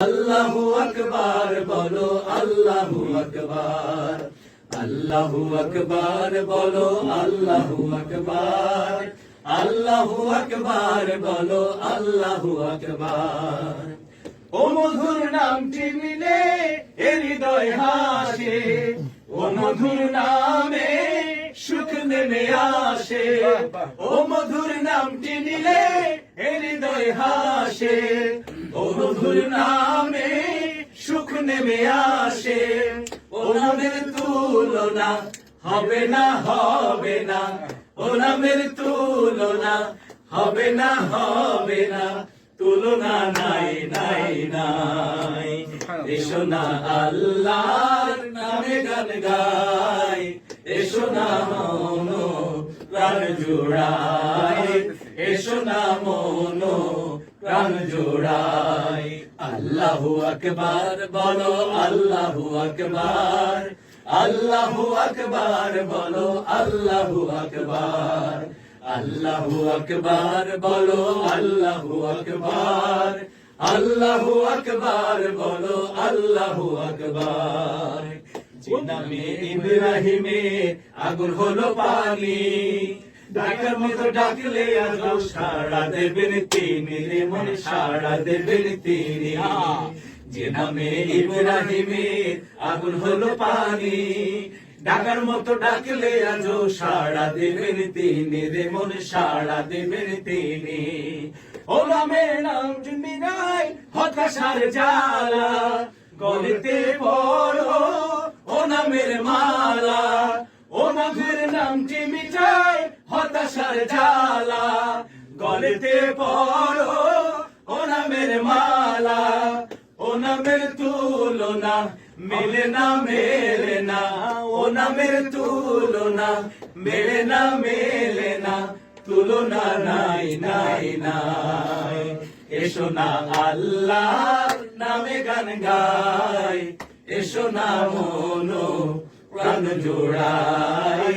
আল্লাহু আকবার, বলো আল্লাহু আকবার। আল্লাহু আকবার, বলো আল্লাহু আকবার। আল্লাহু আকবার, বলো আল্লাহু আকবার। ও মধুর নামটি মিলে এ হৃদয় হাসে। ও মধুর নামে সুখ নেমে আসে। ও মধুর নামটি নিলে এ হৃদয় হাসে। ও নামে সুখ নেমে আসে। ও নামের তুলনা হবে না হবে না। ও নামের তুলনা হবে না হবে না। তুলনা নাই নাই নাই। এসো না আল্লাহর নামে গান গাই। এসো না মন প্রাণ জোড়াই। এসো না মন প্রাণ জোড়াই। আল্লাহু আকবার, বলো আল্লাহু আকবার। আল্লাহু আকবার, বলো আল্লাহু আকবার। আল্লাহু আকবার, বলো আল্লাহু আকবার। আল্লাহু আকবার, বলো আল্লাহু আকবার। নামে ইব্রাহিমে আগুন হলো পানি। ডাকার মতো ডাকলে সাড়া দেবেন তিনি রে মনে সাড়া দেবেন তিনি। যে নামে ইব্রাহিমে আগুন হলো পানি, ডাকার মতো ডাকলে আজও সাড়া দেবেন তিনি রে মনে সাড়া দেবেন তিনি। ও নামের নাম জুমিনাই হতাশার জ্বালা, গলিতে পড়ো, ও নামের মালা, ও মধুর নামটি মিটাই হতাশার জ্বালা, গলিতে পড়ো ও নামের মালা, ও নামের তুলনা, মেলে না মেলে না, ও নামের তুলনা, মেলে না মেলে না, তুলনা নাই নাই নাই। এসো না আল্লাহ নামে গান গাই, এসো না মনো প্রাণ জোড়াই।